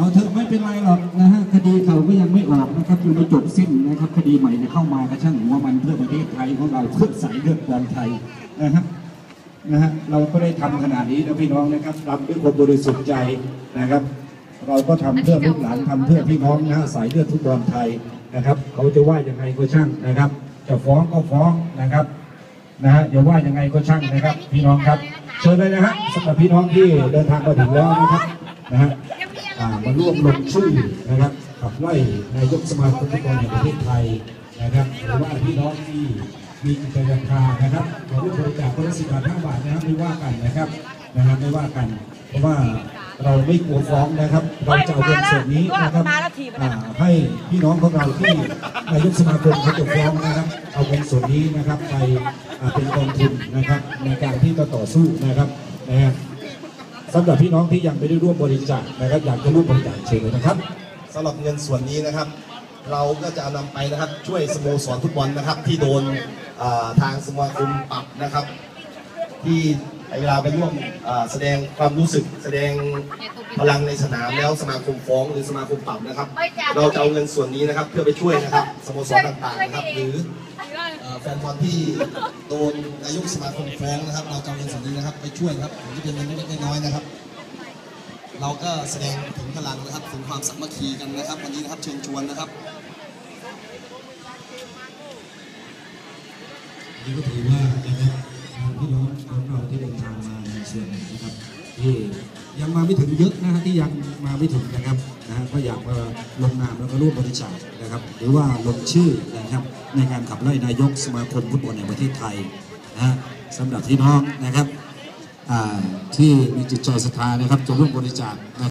เอาเถอะไม่เป็นไรหรอกนะฮะคดีเขาก็ยังไม่ออกนะครับยังไม่จบสิ้นนะครับ คดีใหม่เนี่ยเข้ามาก็ช่างหัวมันเพื่อประเทศไทยของเราเพื่อสายเลือดบอลไทยนะฮะนะฮะเราก็ได้ทำขนาดนี้นะพี่น้องนะครับทำด้วยความบริสุทธิ์ใจนะครับ เราก็ทำเพื่อลูกหลานทำเพื่อพี่น้องนะฮะสายเลือดฟุตบอลไทยนะครับ เขาจะว่ายังไงก็ช่างนะครับ จะฟ้องก็ฟ้องนะครับนะฮะอย่าว่ายังไงก็ช่างนะครับ พี่น้องครับ เชิญเลยนะฮะสำหรับพี่น้องที่เดินทางมาถึงแล้วนะครับนะฮะ อ่ามาร่วมลงชื่อนะครับขับไล่นายกสมาคมฟุตบอลแห่งประเทศไทยนะครับหรือว่าพี่น้องที่มีกิจการคานะครับมาร่วมบริจาคคนละสิบบาทห้าบาทนะครับไม่ว่ากันนะครับนะครับไม่ว่ากัน เพราะว่าเราไม่กลัวฟ้องนะครับ เราจะเอาเงินส่วนนี้นะครับให้พี่น้องของเราที่นายกสมาคมเขาจะฟ้องนะครับ เอาเงินส่วนนี้นะครับไปเป็นกองทุนนะครับในการที่จะต่อสู้นะครับนะฮะ สำหรับพี่น้องที่ยังไม่ได้ร่วมบริจาคนะครับอยากจะร่วมบริจาคเชิญเลยนะครับสำหรับเงินส่วนนี้นะครับ เราก็จะเอานำไปนะครับช่วยสโมสรฟุตบอลนะครับ ที่โดนทางสมาคมปรับนะครับ ที่เวลาไปร่วมแสดงความรู้สึกแสดงพลังในสนามแล้วสมาคมฟ้องหรือสมาคมปรับนะครับ เราจะเอาเงินส่วนนี้นะครับเพื่อไปช่วยนะครับสโมสรต่างๆนะครับหรือ แฟนบอลที่โดนนายกสมาคมฟ้องนะครับ เราจะเอาเงินส่วนนี้นะครับ ไปช่วยครับผมจะเป็นเงินเล็กๆน้อยๆนะครับ เราก็แสดงถึงพลังนะครับถึงความสามัคคีกันนะครับ วันนี้นะครับเชิญชวนนะครับนี่ก็ถือว่านะครับพี่น้องของเราที่เดินทางมาในส่วนหนึ่งนะครับที่ยังมาไม่ถึงเยอะนะฮะที่ยังมาไม่ถึงนะครับนะฮะก็อยากมาลงนามแล้วก็ร่วมบริจาคนะครับ หรือว่าลงชื่อนะครับ ในการขับไล่นายกสมาคมฟุตบอลแห่งประเทศไทยนะฮะสำหรับพี่น้องนะครับที่มีจิตใจศรัทธานะครับจะร่วมบริจาคนะ